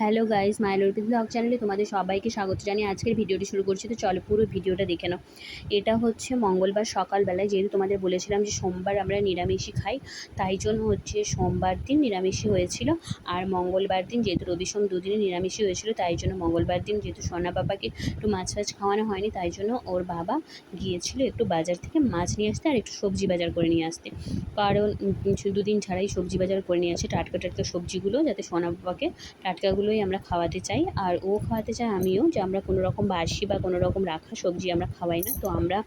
Hello guys মাইলরিটি blog চ্যানেলে তোমাদের সবাইকে স্বাগত জানিয়ে আজকের ভিডিওটি শুরু করছি। তো চলো পুরো ভিডিওটা দেখে নাও। এটা হচ্ছে মঙ্গলবার সকালবেলায়, যেহেতু তোমাদের বলেছিলাম যে সোমবার আমরা নিরামিষই খাই, তাই জন্য হচ্ছে সোমবার দিন নিরামিষই হয়েছিল। আর মঙ্গলবার দিন যেহেতু রবি সোম দুদিনে নিরামিষই হয়েছিল, তাই জন্য মঙ্গলবার দিন যেহেতু সোনা বাবাকে একটু মাছ ফাছ খাওয়ানো হয়নি, তাই জন্য ওর বাবা গিয়েছিল একটু বাজার থেকে মাছ নিয়ে আসতে আর একটু সবজি বাজার করে নিয়ে আসতে। কারণ দুদিন ছাড়াই সবজি বাজার করে নিয়ে আসে টাটকা টাটকা সবজিগুলো, যাতে সোনা বাবাকে টাটকাগুলোই আমরা খাওয়াতে চাই। আর ও খাওয়াতে চাই আমিও, যে আমরা কোনো রকম বাসি বা কোনো রকম রাখা সবজি আমরা খাওয়াই না। তো আমরা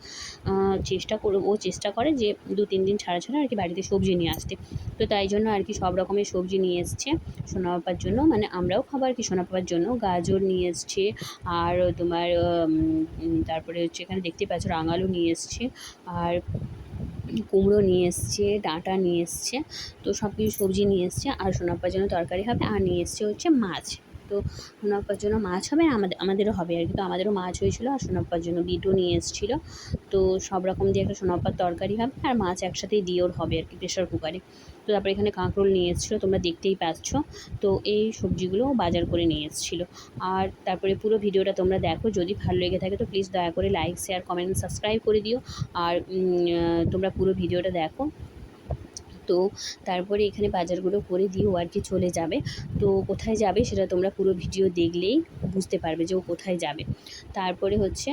চেষ্টা করব, ও চেষ্টা করে যে দু তিন দিন ছাড়া ছাড়া আর কি বাড়িতে সবজি নিয়ে আসতে। তো তাই জন্য আর কি সব রকমের সবজি নিয়ে এসছে সোনা পাপার জন্য। মানে আমরাও খাব আর কি সোনা পাপার জন্য। গাজর নিয়ে এসছে, আর তোমার তারপরে হচ্ছে এখানে দেখতে পাচ্ছ রাঙালু নিয়ে এসছে। আর কুমড়ো নিয়ে এসছে, ডাঁটা নিয়ে এসছে, তো সব কিছু সবজি নিয়ে এসছে, আর সোনাপ্পার জন্য তরকারি হবে, আর নিয়ে এসছে হচ্ছে মাছ। তো সোনাপ্পার জন্য মাছ হবে আমাদের, আমাদেরও হবে আর কি। তো আমাদেরও মাছ হয়েছিল আর সোনাপ্পার জন্য বিটও নিয়ে এসেছিল। তো সব রকম দিয়ে একটা সোনাপ্পার তরকারি হবে, আর মাছ একসাথেই দিয়ে ওর হবে আর কি, প্রেশার কুকারে। তো তারপরে এখানে কাঁকরোল নিয়ে এসেছিল, তোমরা দেখতেই পাচ্ছ। তো এই সবজিগুলো বাজার করে নিয়ে এসেছিল। আর তারপরে পুরো ভিডিওটা তোমরা দেখো, যদি ভালো লেগে থাকে তো প্লিজ দয়া করে লাইক শেয়ার কমেন্ট সাবস্ক্রাইব করে দিও। আর তোমরা পুরো ভিডিওটা দেখো। তো তারপরে এখানে বাজারগুলো করে দিয়ে ও আর কি চলে যাবে। তো কোথায় যাবে সেটা তোমরা পুরো ভিডিও দেখলেই বুঝতে পারবে যে ও কোথায় যাবে। তারপরে হচ্ছে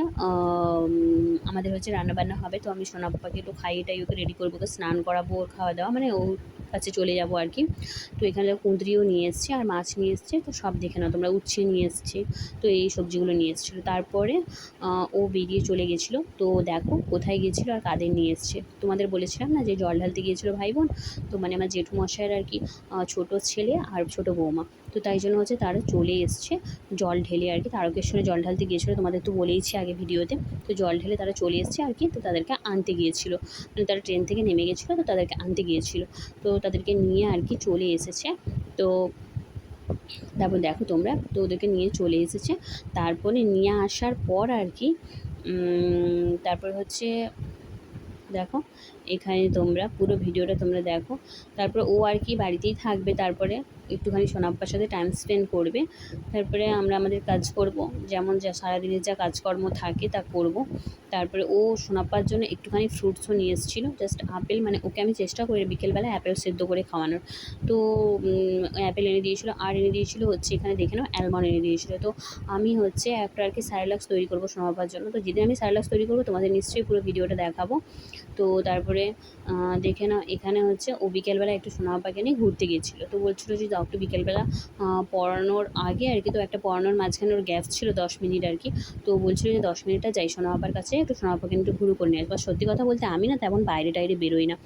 আমাদের হচ্ছে রান্নাবান্না হবে। তো আমি সোনা পাপাকে একটু খাইয়ে টাই ওকে রেডি করব। ওকে স্নান করাবো, ওর খাওয়া দাওয়া মানে ওর কাছে চলে যাব আর কি। তো এখানে কুঁদরিও নিয়ে এসছে আর মাছ নিয়ে এসছে। তো সব দেখে নাও, তোমরা উচ্ছে নিয়ে এসছে। তো এই সবজিগুলো নিয়ে এসেছিল তারপরে ও বেরিয়ে চলে গেছিল। তো দেখো কোথায় গিয়েছিল আর কাদের নিয়ে এসছে। তোমাদের বলেছিলাম না যে জল ঢালতে গিয়েছিল ভাই বোন? তো মানে আমার জেঠুমশাইয়ের আর কি ছোটো ছেলে আর ছোটো বৌমা। তো তাই জন্য হচ্ছে তারা চলে এসছে জল ঢেলে আর কি। তারকেশ্বরে জল ঢালতে গিয়েছিল, তোমাদের তো বলেইছি আগে ভিডিওতে। তো জল ঢেলে তারা চলে এসছে আর কি। তো তাদেরকে আনতে গিয়েছিল। মানে তারা ট্রেন থেকে নেমে গেছিল, তো তাদেরকে আনতে গিয়েছিল। তো তাদেরকে নিয়ে আর কি চলে এসেছে। তো তারপর দেখো তোমরা, তো ওদেরকে নিয়ে চলে এসেছে। তারপরে নিয়ে আসার পর আর কি তারপর হচ্ছে দেখো, এখানে তোমরা পুরো ভিডিওটা তোমরা দেখো। তারপর ও আর কি বাড়িতেই থাকবে তারপরে। একটুখানি সোনাপ্পার সাথে টাইম স্পেন্ড করবে। তারপরে আমরা আমাদের কাজ করব। যেমন যা সারাদিনের যা কাজকর্ম থাকে তা করব। তারপরে ও সোনাপ্পার জন্য একটুখানি ফ্রুটসও নিয়ে এসেছিল। জাস্ট আপেল মানে ওকে আমি চেষ্টা করি বিকেলবেলা অ্যাপেল সেদ্ধ করে খাওয়ানোর। তো অ্যাপেল এনে দিয়েছিলো, আর এনে দিয়েছিলো হচ্ছে এখানে দেখে নাও অ্যালমন্ড এনে দিয়েছিলো। তো আমি হচ্ছে একটা আর কি স্যারেলাক্স তৈরি করব সোনাপার জন্য। তো যেদিন আমি স্যারেলাক্স তৈরি করব, তোমাদের নিশ্চয়ই পুরো ভিডিওটা দেখাবো। তো তারপরে দেখে নাও, এখানে হচ্ছে ও বিকেলবেলা একটু সোনাপাকে নিয়ে ঘুরতে গিয়েছিল। তো বলছিলো যে যাও একটু বিকেলবেলা পড়ানোর আগে আর কি, তো একটা পড়ানোর মাঝখানে ওর গ্যাপ ছিল দশ মিনিট আর কি। তো বলছিলো যে দশ মিনিটটা যাই সোনাপার কাছে একটু সোনাপাকে একটু ঘুরু করে নিয়ে আসব। সত্যি কথা বলতে আমি না তেমন বাইরে টাইরে বেরোই না।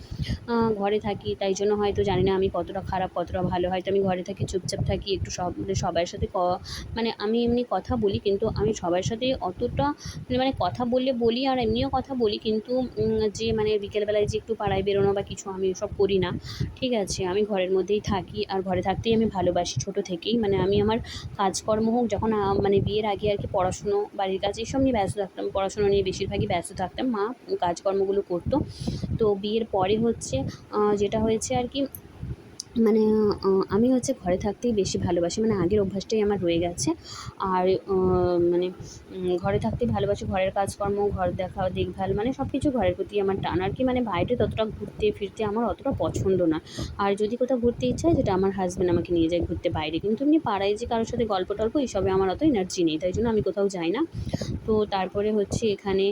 ঘরে থাকি, তাই জন্য হয়তো জানি না আমি কতটা খারাপ, কতটা ভালো। হয়তো আমি ঘরে থাকি, চুপচাপ থাকি, একটু সব মানে সবার সাথে ক- মানে আমি এমনি কথা বলি, কিন্তু আমি সবার সাথে অতটা মানে মানে কথা বললে বলি আর এমনিও কথা বলি, কিন্তু যে মানে বিকেলবেলায় যে একটু পাড়ায় বেরোনো বা কিছু আমি সব করি না। ঠিক আছে, আমি ঘরের মধ্যেই থাকি, আর ঘরে থাকতেই আমি ভালোবাসি ছোটো থেকেই। মানে আমি আমার কাজকর্ম হোক, যখন মানে বিয়ের আগে আর কি পড়াশুনো, বাড়ির কাজ এইসব নিয়ে ব্যস্ত থাকতাম, পড়াশুনো নিয়ে বেশিরভাগই ব্যস্ত থাকতাম। মা কাজকর্মগুলো করতো। তো বিয়ের পরে হচ্ছে যেটা হয়েছে আর কি মানে আমি হচ্ছে ঘরে থাকতেই বেশি ভালোবাসি। মানে আগের অভ্যাসটাই আমার রয়ে গেছে। আর মানে ঘরে থাকতেই ভালোবাসি। ঘরের কাজকর্ম, ঘর দেখা, দেখভাল মানে সব কিছু ঘরের প্রতি আমার টান। আর কি মানে বাইরে ততটা ঘুরতে, ফিরতে আমার অতটা পছন্দ না। আর যদি কোথাও ঘুরতে ইচ্ছা হয় যেটা আমার হাজব্যান্ড আমাকে নিয়ে যায় ঘুরতে বাইরে। কিন্তু এমনি পাড়ায় যে কারোর সাথে গল্প টল্প, এইসবে আমার অত এনার্জি নেই। তাই জন্য আমি কোথাও যাই না। তো তারপরে হচ্ছে এখানে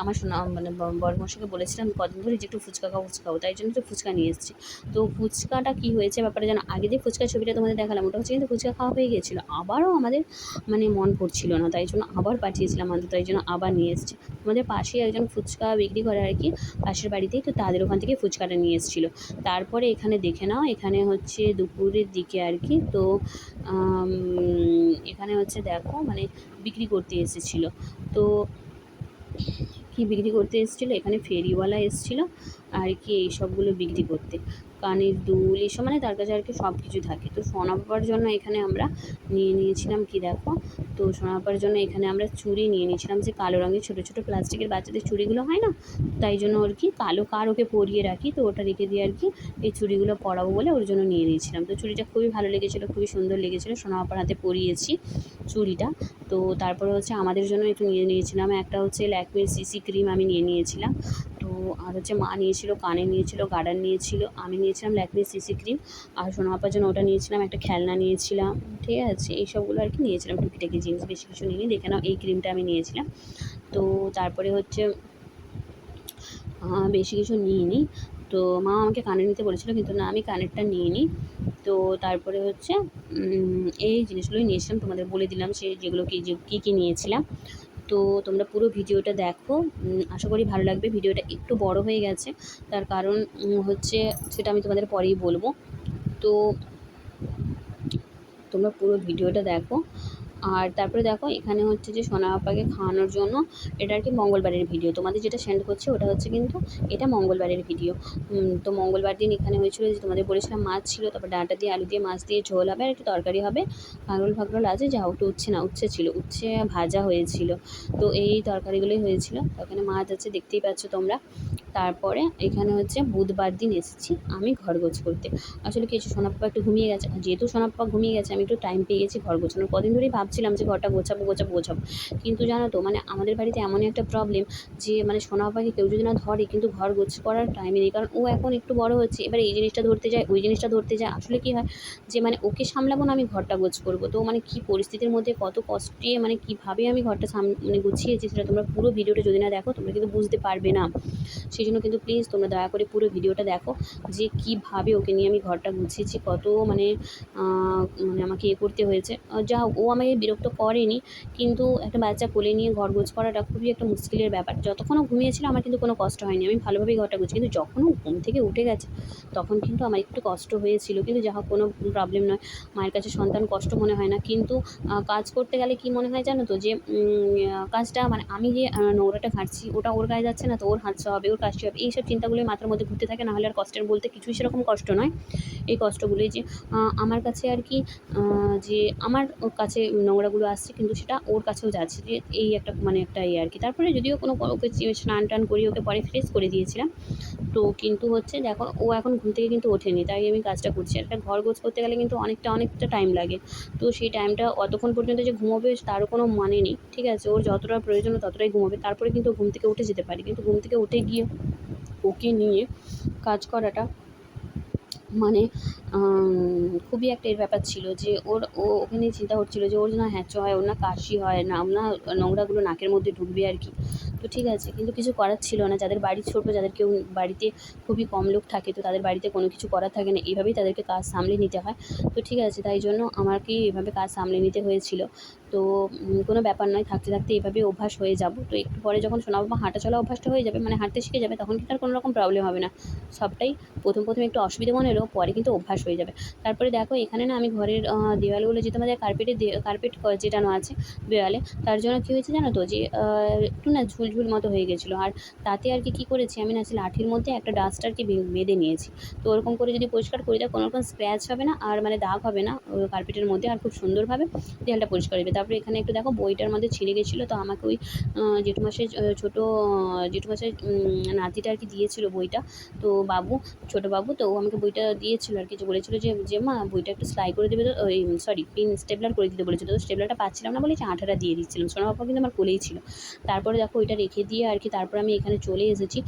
আমার শোনা মানে বড়মশাকে বলেছিলাম কদিন ধরে যে একটু ফুচকা খাব ফুচকা খাব। তাই জন্য তো ফুচকা নিয়ে এসেছি তো ফুচকাটা কী হয়েছে ব্যাপারে যেন আগে যে ফুচকা ছবিটা তোমাদের দেখালাম, ওটা হচ্ছে কিন্তু ফুচকা খাওয়া হয়ে গেছিল আবারও আমাদের মানে মন পড়ছিল না, তাই জন্য আবার পাঠিয়েছিলাম আমাদের তাই জন্য আবার নিয়ে এসেছি। আমাদের পাশেই একজন ফুচকা বিক্রি করে আর কি, পাশের বাড়িতেই তো তাদের ওখান থেকে ফুচকাটা নিয়ে এসেছিল। তারপরে এখানে দেখে নাও, এখানে হচ্ছে দুপুরের দিকে আর কি, তো এখানে হচ্ছে দেখো মানে বিক্রি করতে এসেছিল। তো কি বিক্রি করতে এসেছিল, এখানে ফেরিওয়ালা এসেছিল আর কি এই সবগুলো বিক্রি করতে। কানের দুল এসব মানে তার কাছে আর কি সব কিছু থাকে। তো সোনা জন্য এখানে আমরা নিয়ে নিয়েছিলাম, কি দেখো? তো সোনাপার জন্য এখানে আমরা চুড়ি নিয়ে নিয়েছিলাম। যে কালো রঙের ছোটো ছোটো প্লাস্টিকের বাচ্চাদের চুড়িগুলো হয় না? তাই জন্য আর কি কালো কার ওকে পরিয়ে রাখি, তো ওটা রেখে দিয়ে আর কি এই চুড়িগুলো পরাবো বলে ওর জন্য নিয়ে নিয়েছিলাম। তো চুড়িটা খুবই ভালো লেগেছিলো, খুবই সুন্দর লেগেছিলো সোনাপার হাতে পরিয়েছি চুড়িটা। তো তারপরে হচ্ছে আমাদের জন্য একটু নিয়ে নিয়েছিলাম, একটা হচ্ছে ল্যাকমির সিসি ক্রিম আমি নিয়ে নিয়েছিলাম। তো আর হচ্ছে মা নিয়েছিল, কানে নিয়েছিল, গার্ডার নিয়েছিল, আমি নিয়েছিলাম ল্যাকমির সিসি ক্রিম। আর সোনাপার জন্য ওটা নিয়েছিলাম, একটা খেলনা নিয়েছিলাম, ঠিক আছে? এই সবগুলো আর কি নিয়েছিলাম টুকিটাকি জিনিস বেশি কিছু নিইনি, দেখে নাও, এই ক্রিমটা আমি নিয়েছিলাম। তো তারপরে হচ্ছে বেশি কিছু নিইনি। তো মা আমাকে কানে নিতে বলেছিলো, কিন্তু না, আমি কানেরটা নিয়ে নিই তো তারপরে হচ্ছে এই জিনিসগুলোই নিয়েছিলাম, তোমাদের বলে দিলাম সে যেগুলো কী, যে কী কী নিয়েছিলাম। তো তোমরা পুরো ভিডিওটা দেখো। আশা করি ভালো লাগবে, ভিডিওটা একটু বড় হয়ে গেছে। তার কারণ হচ্ছে সেটা আমি তোমাদের পরেই বলব। তো তোমরা পুরো ভিডিওটা দেখো। আর তারপরে দেখো, এখানে হচ্ছে যে সোনা আপাকে খাওয়ানোর জন্য এটা আর কি মঙ্গলবারের ভিডিও। তোমাদের যেটা সেন্ড করছে ওটা হচ্ছে কিন্তু এটা মঙ্গলবারের ভিডিও। তো মঙ্গলবার দিন এখানে হয়েছিল যে তোমাদের বলেছিলাম মাছ ছিল, তারপর ডাঁটা দিয়ে, আলু দিয়ে, মাছ দিয়ে ঝোল হবে, আর একটু তরকারি হবে। কাঁকরোল ফাকরোল আছে, যা ওটা উচ্ছে না, উচ্ছে ছিল, উচ্ছে ভাজা হয়েছিল। তো এই তরকারিগুলোই হয়েছিল। ওখানে মাছ আছে, দেখতেই পাচ্ছ তোমরা। তারপরে এখানে হচ্ছে বুধবার দিন এসেছি আমি ঘর গোছ করতে। আসলে কিছু সোনাপ্পা একটু ঘুমিয়ে গেছে। যেহেতু সোনাপ্পা ঘুমিয়ে গেছে, আমি একটু টাইম পেয়ে গেছি ঘর গোছানোর। কদিন ধরেই ভাবছিলাম যে ঘরটা গোছাবো গোছাবো গোছাবো। কিন্তু জানো তো মানে আমাদের বাড়িতে এমনই একটা প্রবলেম যে মানে সোনা পাখি কেউ যদি না ধরে, কিন্তু ঘর গোছ, করার টাইমে নেই। কারণ ও এখন একটু বড় হচ্ছে, এবার এই জিনিসটা ধরতে যায়, ওই জিনিসটা ধরতে যায়। আসলে কী হয়, যে মানে ওকে সামলাবো না আমি ঘরটা গোছ করব। তো মানে কী পরিস্থিতির মধ্যে, কত কষ্টে মানে কীভাবে আমি ঘরটা সাম মানে গুছিয়েছি সেটা তোমরা পুরো ভিডিওটা যদি না দেখো, তোমরা কিন্তু বুঝতে পারবে না। সেই জন্য কিন্তু প্লিজ তোমরা দয়া করে পুরো ভিডিওটা দেখো, যে কীভাবে ওকে নিয়ে আমি ঘরটা গুছিয়েছি, কত মানে মানে আমাকে এ করতে হয়েছে। যা ও আমাকে বিরক্ত করেনি, কিন্তু একটা বাচ্চা কোলে নিয়ে ঘর গোছ করাটা খুবই একটা মুশকিলের ব্যাপার। যতক্ষণ ও ঘুমিয়েছিল আমার কিন্তু কোনো কষ্ট হয়নি। আমি ভালোভাবেই ঘরটা গুছি, কিন্তু যখন ঘুম থেকে উঠে গেছে, তখন কিন্তু আমার একটু কষ্ট হয়েছিল। কিন্তু যা কোনো প্রবলেম নয়। মায়ের কাছে সন্তান কষ্ট মনে হয় না, কিন্তু কাজ করতে গেলে কি মনে হয় জানো তো যে কাজটা মানে আমি যে নোংরাটা ঘাঁটছি, ওটা ওর গায়ে যাচ্ছে না তো ওর হাঁচতে হবে, ওর কাশতে হবে? এইসব চিন্তাগুলোই মাথার মধ্যে ঘুরতে থাকে, নাহলে আর কষ্টের বলতে কিছুই সেরকম কষ্ট নয়। এই কষ্টগুলোই যে আমার কাছে আর কি যে, আমার কাছে নোংরাগুলো আসছে, কিন্তু সেটা ওর কাছেও যাচ্ছে। যে এই একটা মানে একটা ইয়ে আর কি। তারপরে যদিও কোনো ওকে স্নান টান করি ওকে পরে ফ্রেশ করে দিয়েছিলাম। তো কিন্তু হচ্ছে দেখো, ও এখন ঘুম থেকে কিন্তু ওঠেনি, তাই আমি কাজটা করছি। একটা ঘর গোছ করতে গেলে কিন্তু অনেকটা অনেকটা টাইম লাগে। তো সেই টাইমটা অতক্ষণ পর্যন্ত যে ঘুমোবে তারও কোনো মানে নেই, ঠিক আছে? ওর যতটা প্রয়োজন ততটাই ঘুমোবে। তারপরে কিন্তু ঘুম থেকে উঠে যেতে পারি। কিন্তু ঘুম থেকে উঠে গিয়ে ওকে নিয়ে কাজ করাটা মানে খুবই একটা এর ব্যাপার ছিল যে ওর, ও ওকে নিয়ে চিন্তা হচ্ছিল যে ওর না হ্যাঁচো হয়, ওর না কাশি হয়, না না নোংরাগুলো নাকের মধ্যে ঢুকবে আর কি। তো ঠিক আছে, কিন্তু কিছু করার ছিল না। যাদের বাড়ি ছোটো, যাদের কেউ বাড়িতে খুবই কম লোক থাকে, তো তাদের বাড়িতে কোনো কিছু করার থাকে না। এইভাবেই তাদেরকে কাজ সামলে নিতে হয়। তো ঠিক আছে, তাই জন্য আমাকে এভাবে কাজ সামলে নিতে হয়েছিল। তো কোনো ব্যাপার নয়, থাকতে থাকতে এভাবে অভ্যাস হয়ে যাব। তো একটু পরে যখন সোনা বাবা হাঁটা চলা অভ্যাসটা হয়ে যাবে মানে হাঁটতে শিখে যাবে, তখন কিন্তু আর কোনো রকম প্রবলেম হবে না। সবটাই প্রথম প্রথম একটু অসুবিধা মনে হলেও পরে কিন্তু অভ্যাস হয়ে যাবে। তারপরে দেখো, এখানে না আমি ঘরের দেওয়ালগুলো যেহেতু আমাদের কার্পেটে কার্পেট যেটানো আছে দেওয়ালে, তার জন্য কী হয়েছে জানো তো যে একটু না ঝুলঝুল মতো হয়ে গেছিল। আর তাতে আর কি, কী করেছি আমি না লাঠির মধ্যে একটা ডাস্টারকে বেঁধে নিয়েছি। তো ওরকম করে যদি পরিষ্কার করি দেয় কোনো রকম স্ক্র্যাচ হবে না, আর মানে দাগ হবে না কার্পেটের মধ্যে, আর খুব সুন্দরভাবে দেওয়ালটা পরিষ্কার হবে তারপরে এখানে একটু দেখো, বইটার মধ্যে ছিঁড়ে গেছিল, তো আমাকে ওই জেঠু মাসের ছোটো জেঠু মাসের নাতিটা আর কি দিয়েছিলো বইটা। তো বাবু, ছোটো বাবু, তো ও আমাকে বইটা দিয়েছিলো আর কিছু বলেছিলো যে যে মা বইটা একটু সেলাই করে দেবে তো, ওই সরি পিন স্টেপলার করে দিতে বলেছিলো। তো স্টেপলারটা পাচ্ছিলাম না বলেছি আঠাটা দিয়ে দিচ্ছিলাম। সোনা বাবা কিন্তু আমার কোলেই ছিল। তারপরে দেখো ওইটা রেখে দিয়ে আর কি, তারপরে আমি এখানে চলে এসেছি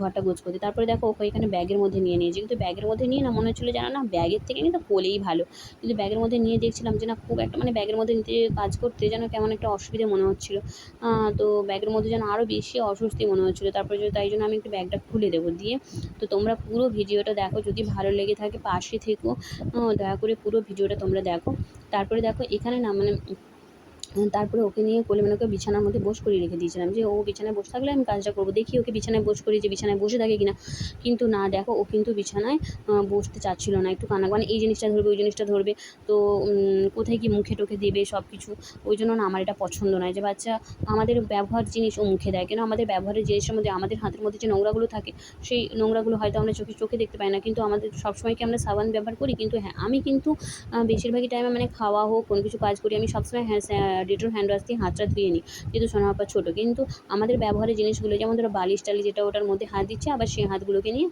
ঘরটা গোছ করতে। তারপরে দেখো ওকে এখানে ব্যাগের মধ্যে নিয়ে নিয়েছি। কিন্তু ব্যাগের মধ্যে নিয়ে না মনে হচ্ছিল জানো না ব্যাগের থেকে কিন্তু কোলেই ভালো। কিন্তু ব্যাগের মধ্যে নিয়ে দেখছিলাম যে না খুব একটা মানে ব্যাগের মধ্যে নিতে কাজ করতে যেন কেমন একটা অসুবিধে মনে হচ্ছিল। তো ব্যাগের মধ্যে যেন আরও বেশি অস্বস্তি মনে হচ্ছিল। তারপরে তাই জন্য আমি একটু ব্যাগটা খুলে দেবো দিয়ে। তো তোমরা পুরো ভিডিওটা দেখো, যদি ভালো লেগে থাকে পাশে থেকো। দয়া করে পুরো ভিডিওটা তোমরা দেখো। তারপরে দেখো এখানে না মানে তারপরে ওকে নিয়ে কোলে মানে ওকে বিছানার মধ্যে বস করিয়ে রেখে দিয়েছিলাম যে ও বিছানায় বসে থাকলে আমি কাজটা করব। দেখি ওকে বিছানায় বস করি যে বিছানায় বসে থাকে কিনা। কিন্তু না, দেখো ও কিন্তু বিছানায় বসতে চাচ্ছিলো না। একটু কানা মানে এই জিনিসটা ধরবে, ওই জিনিসটা ধরবে। তো কোথায় কি মুখে টুখে দেবে সব কিছু ওই জন্য না আমার এটা পছন্দ নয়। যে বাচ্চা, আমাদের ব্যবহার জিনিস ও মুখে দেয়। কেন? আমাদের ব্যবহারের জিনিসের মধ্যে, আমাদের হাতের মধ্যে যে নোংরাগুলো থাকে, সেই নোংরাগুলো হয়তো আমরা চোখে চোখে দেখতে পাই না। কিন্তু আমাদের সবসময় কি আমরা সাবান ব্যবহার করি? কিন্তু হ্যাঁ আমি কিন্তু বেশিরভাগই টাইমে মানে খাওয়া হোক, কোনো কিছু কাজ করি, আমি সবসময় হ্যাঁ ডেটল হ্যান্ড ওয়াশ দিয়ে হাতটা ধুয়ে নিই। যেহেতু সোনা পাপা ছোটো, কিন্তু আমাদের ব্যবহারের জিনিসগুলো, যেমন ধরো বালিশ টালি যেটা ওটার মধ্যে হাত দিচ্ছে, আবার সেই হাতগুলোকে নিয়ে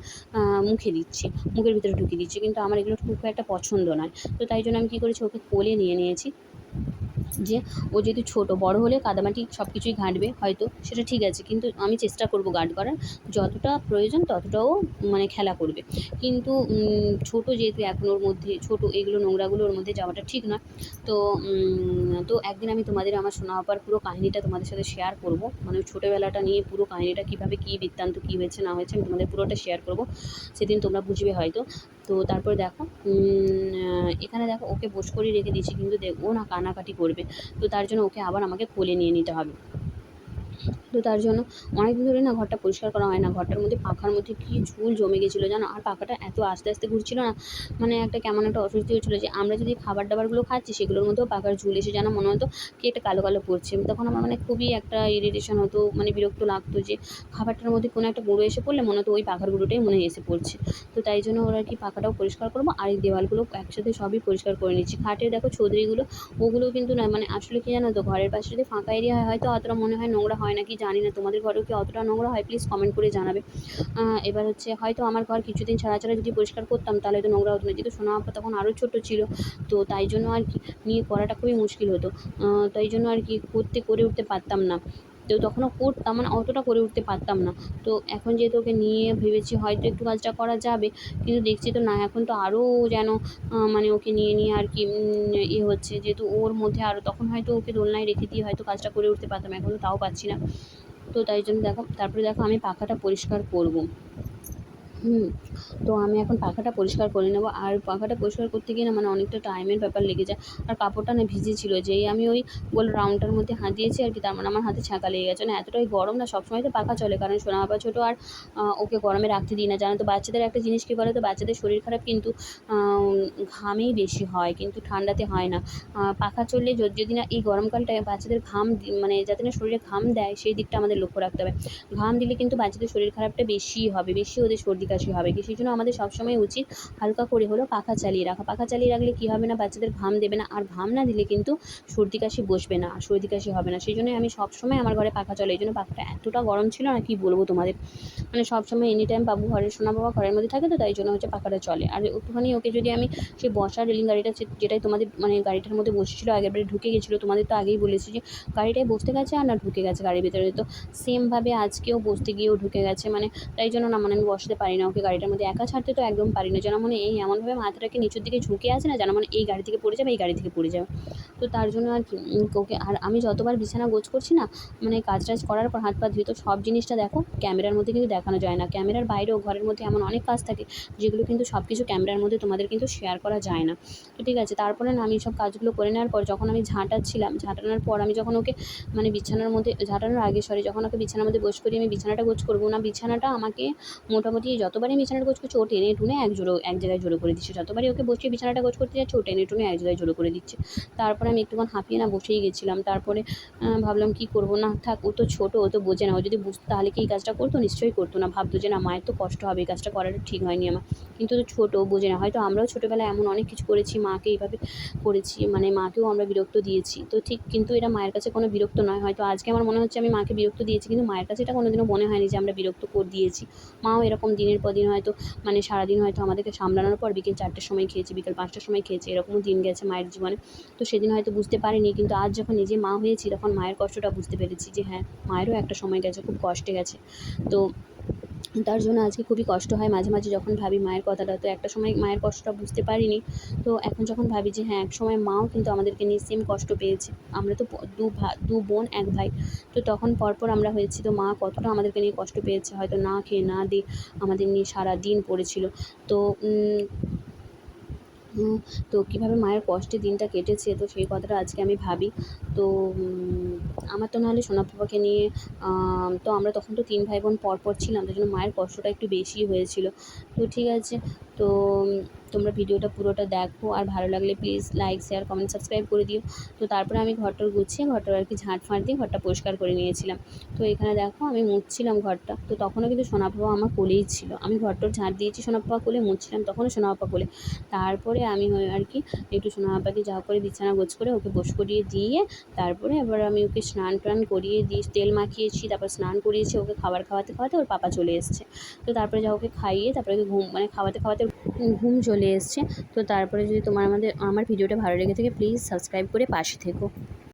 মুখে দিচ্ছে, মুখের ভিতরে ঢুকিয়ে দিচ্ছে। কিন্তু আমার এগুলো খুব একটা পছন্দ নয়। তো তাই জন্য আমি কী করেছি, ওকে কোলে নিয়ে নিয়েছি। যে ও যেহেতু ছোটো, বড় হলে কাদামাটি সব কিছুই ঘাঁটবে, হয়তো সেটা ঠিক আছে, কিন্তু আমি চেষ্টা করব গার্ড করার। যতটা প্রয়োজন ততটাও মানে খেলা করবে। কিন্তু ছোটো যেহেতু এখন ওর মধ্যে, ছোটো এগুলো নোংরাগুলো ওর মধ্যে যাওয়াটা ঠিক নয়। তো তো একদিন আমি তোমাদের, আমার শোনা হওয়ার পুরো কাহিনিটা তোমাদের সাথে শেয়ার করব। মানে ওই ছোটোবেলাটা নিয়ে পুরো কাহিনিটা কীভাবে কী বৃত্তান্ত, কী হয়েছে, না হয়েছে, আমি তোমাদের পুরোটা শেয়ার করব। সেদিন তোমরা বুঝবে হয়তো। তো তারপরে দেখো এখানে দেখো, ওকে বোস করিয়ে রেখে দিয়েছি, কিন্তু দেখ, ও না কানাকাটি করবে। তো তার জন্য ওকে আবার আমাকে কোলে নিয়ে নিতে হবে। তো তার জন্য অনেক দিন ধরে না ঘরটা পরিষ্কার করা হয় না। ঘরটার মধ্যে পাখার মধ্যে কী ঝুল জমে গেছিল জানো? আর পাখাটা এত আস্তে আস্তে ঘুরছিল না মানে একটা কেমন একটা অস্বস্তি হচ্ছিল যে আমরা যদি খাবার দাবারগুলো খাচ্ছি সেগুলোর মধ্যেও পাখার ঝুল এসে যেন মনে হতো কি একটা কালো কালো পড়ছে। তখন আমার মানে খুবই একটা ইরিটেশন হতো মানে বিরক্ত লাগতো যে খাবারটার মধ্যে কোনো একটা গুঁড়ো এসে পড়লে মনে হতো ওই পাখার গুঁড়োটাই মনে এসে পড়ছে। তো তাই জন্য ওরা কি পাখাটাও পরিষ্কার করব আর এই দেওয়ালগুলো একসাথে সবই পরিষ্কার করে নিচ্ছি। খাটের দেখো ছদরিগুলো ওগুলো কিন্তু নয় মানে আসলে কি জানো তো, ঘরের পাশে যদি ফাঁকা এরিয়া হয় হয়তো অতটা মনে হয় নোংরা হয় না কি জানি না। তোমাদের ঘরেও কি অতটা নোংরা হয়? প্লিজ কমেন্ট করে জানাবে। এবার হচ্ছে হয়তো আমার ঘর কিছুদিন ছাড়া ছাড়া যদি পরিষ্কার করতাম, তাহলে তো নোংরা হতো না। যেহেতু সোনা আপা তখন আরও ছোটো ছিল, তো তাই জন্য আর কি, নিয়ে করাটা খুবই মুশকিল হতো। তাই জন্য আর কি, করতে, করে উঠতে পারতাম না। তো তখনও করতাম মানে অতটা করে উঠতে পারতাম না। তো এখন যেহেতু ওকে নিয়ে ভেবেছি হয়তো একটু কাজটা করা যাবে, কিন্তু দেখছি তো না, এখন তো আরও যেন মানে ওকে নিয়ে নিয়ে আর কি ইয়ে হচ্ছে। যেহেতু ওর মধ্যে আরও তখন হয়তো ওকে দোলনায় রেখে দিয়ে হয়তো কাজটা করে উঠতে পারতাম এখন তাও পাচ্ছি না। তো তাই জন্য দেখো, তারপরে দেখো আমি পাখাটা পরিষ্কার করব। হুম, তো আমি এখন পাখাটা পরিষ্কার করে নেব। আর পাখাটা পরিষ্কার করতে গিয়ে না মানে অনেকটা টাইমের ব্যাপার লেগে যায়। আর কাপড়টা না ভিজে ছিল, যেই আমি ওই গোল রাউন্ডটার মধ্যে হাত দিয়েছি আর কি, তার মানে আমার হাতে ছাঁকা লেগে গেছে। না, এতটাই গরম না, সবসময় তো পাখা চলে, কারণ সোনা বাবা ছোটো আর ওকে গরমে রাখতে দিই না। জানো তো, বাচ্চাদের একটা জিনিস কী বলে তো বাচ্চাদের শরীর খারাপ কিন্তু ঘামেই বেশি হয়, কিন্তু ঠান্ডাতে হয় না। পাখা চললে যদি না এই গরমকালটায় বাচ্চাদের ঘাম মানে যাতে না শরীরে ঘাম দেয়, সেই দিকটা আমাদের লক্ষ্য রাখতে হবে। ঘাম দিলে কিন্তু বাচ্চাদের শরীর খারাপটা বেশি হবে, বেশি ওদের সর্দি কাশি হবে কি? সেই জন্য আমাদের সবসময় উচিত হালকা করে হলেও পাখা চালিয়ে রাখা। পাখা চালিয়ে রাখলে কী হবে না? বাচ্চাদের ঘাম দেবে না। আর ঘাম না দিলে কিন্তু সর্দি কাশি বসবে না সর্দি কাশি হবে না। সেই জন্যই আমি সবসময় আমার ঘরে পাখা চলে। এই জন্য পাখাটা এতটা গরম ছিল না, কি বলব তোমাদের? মানে সবসময় এনি টাইম বাবু ঘরের সোনা বাবা ঘরের মধ্যে থাকে তো, তাই জন্য হচ্ছে পাখাটা চলে। আর একটুখানি ওকে যদি আমি সেই বসার রেলিং গাড়িটা যেটাই তোমাদের মানে গাড়িটার মধ্যে বসেছিলো আগের বারে ঢুকে গেছিল, তোমাদের তো আগেই বলেছি যে গাড়িটায় বসতে গেছে আর না ঢুকে গেছে গাড়ির ভিতরে। তো সেমভাবে আজকেও বসতে গিয়েও ঢুকে গেছে। মানে তাই জন্য না মানে আমি বসতে পারি না। ওকে গাড়িটার মধ্যে একা ছাড়তে তো একদম পারি না। যেন মনে এই এমনভাবে মাথাটাকে নিচের দিকে ঝুঁকে আছে না, যেন মানে এই গাড়ি থেকে পড়ে যাবে, এই গাড়ি থেকে পড়ে যাবে। তো তার জন্য আর কি ওকে, আর আমি যতবার বিছানা গোছ করছি না মানে কাজ টাজ করার পর হাত পা ধুয়ে তো সব জিনিসটা দেখো, ক্যামেরার মধ্যে কিন্তু দেখানো যায় না। ক্যামেরার বাইরেও ঘরের মধ্যে এমন অনেক কাজ থাকে, যেগুলো কিন্তু সব কিছু ক্যামেরার মধ্যে তোমাদের কিন্তু শেয়ার করা যায় না। তো ঠিক আছে, তারপরে না আমি সব কাজগুলো করে নেওয়ার পর যখন আমি ঝাঁটাচ্ছিলাম, ঝাঁটানোর পর আমি যখন ওকে মানে বিছানার মধ্যে, ঝাঁটানোর আগে সরি যখন ওকে বিছানার মধ্যে গোছ করি, আমি বিছানাটা গোছ করব না, বিছানাটা আমাকে মোটামুটি যতবারই বিছানাটা গোছ করছি ও টেনে টুনে এক জোড়ো, এক জায়গায় জোড়ো করে দিচ্ছে। যতবারই ওকে বসিয়ে বিছানাটা গোছ করতে যাচ্ছে, ও টেনে টুনে এক জায়গায় জোড়ো করে দিচ্ছে। তারপরে আমি একটুক্ষণ হাঁপিয়ে না বসেই গেছিলাম। তারপরে ভাবলাম কী করব? না থাক, ও তো ছোটো, ও তো বোঝে না। ও যদি বুঝতো তাহলে কি এই কাজটা করতো? নিশ্চয়ই করতো না। ভাবতো যে না, মায়ের তো কষ্ট হবে, এই কাজটা করাটা ঠিক হয়নি আমার। কিন্তু তো ছোটো বোঝে না। হয়তো আমরাও ছোটোবেলায় এমন অনেক কিছু করেছি, মাকে এইভাবে করেছি মানে মাকেও আমরা বিরক্ত দিয়েছি। তো ঠিক, কিন্তু এটা মায়ের কাছে কোনো বিরক্ত নয়। হয়তো আজকে আমার মনে হচ্ছে আমি মাকে বিরক্ত দিয়েছি, কিন্তু মায়ের কাছে এটা কোনোদিনও মনে হয়নি যে আমরা বিরক্ত করে, দিয়েছি। মাও এরকম দিনের পর দিন হয়তো মানে সারাদিন হয়তো আমাদেরকে সামলানোর পর বিকেল চারটের সময় খেয়েছি, বিকেল পাঁচটার সময় খেয়েছি, এরকমও দিন গেছে মায়ের জীবনে। তো সেদিন হয়তো বুঝতে পারিনি, কিন্তু আজ যখন নিজে মা হয়েছি তখন মায়ের কষ্টটা বুঝতে পেরেছি যে হ্যাঁ মায়েরও একটা সময় গেছে, খুব কষ্টে গেছে। তো তার জন্য আজকে খুবই কষ্ট হয়। মাঝে মাঝে যখন ভাবি মায়ের কথাটা, তো একটা সময় মায়ের কষ্টটা বুঝতে পারিনি। তো এখন যখন ভাবি যে হ্যাঁ এক সময় মাও কিন্তু আমাদেরকে নিয়ে সেম কষ্ট পেয়েছে। আমরা তো দু ভা দু বোন, এক ভাই। তো তখন পরপর আমরা হয়েছি, তো মা কতটা আমাদেরকে নিয়ে কষ্ট পেয়েছে, হয়তো না খেয়ে না দিয়ে আমাদের নিয়ে সারা দিন পড়েছিল। তো তো কীভাবে মায়ের কষ্টে দিনটা কেটেছে, তো সেই কথাটা আজকে আমি ভাবি। তো আমার তো নাহলে সোনা পাপাকে নিয়ে তো আমরা তখন তো তিন ভাই বোন পর পর ছিলাম তাই জন্য মায়ের কষ্টটা একটু বেশিই হয়েছিল। তো ঠিক আছে তো তোমরা ভিডিওটা পুরোটা দেখো। আর ভালো লাগলে please like share comment subscribe করে দিও। তো তারপরে আমি ঘরটার গুছিয়ে, ঘরটার আর কি ঝাঁট ফাঁট দিয়ে ঘরটা পরিষ্কার করে নিয়েছিলাম। তো এখানে দেখো, আমি মুছছিলাম ঘরটা। তো তখনও কিন্তু সোনাপাপা আমার কোলেই ছিল। আমি ঘরটার ঝাঁট দিয়েছি সোনাপাপা কোলে, মুছছিলাম তখনও সোনাপাপা কোলে। তারপরে আমি আর কি একটু সোনাপাপাকে যা করে বিছানা গোছ করে ওকে বস করিয়ে দিয়ে, তারপরে এবার আমি ওকে স্নান টান করিয়ে দিয়ে তেল মাখিয়েছি, তারপর স্নান করিয়েছি, ওকে খাবার খাওয়াতে খাওয়াতে ওর পাপা চলে এসছে। তো তারপরে যা ওকে খাইয়ে, তারপরে ওকে ঘুম মানে খাওয়াতে খাওয়াতে ঘুম চলে এসছে। তো তারপরে যদি তোমার আমাদের, আমার ভিডিওটা ভালো লেগে থাকে প্লিজ সাবস্ক্রাইব করে পাশে থেকো।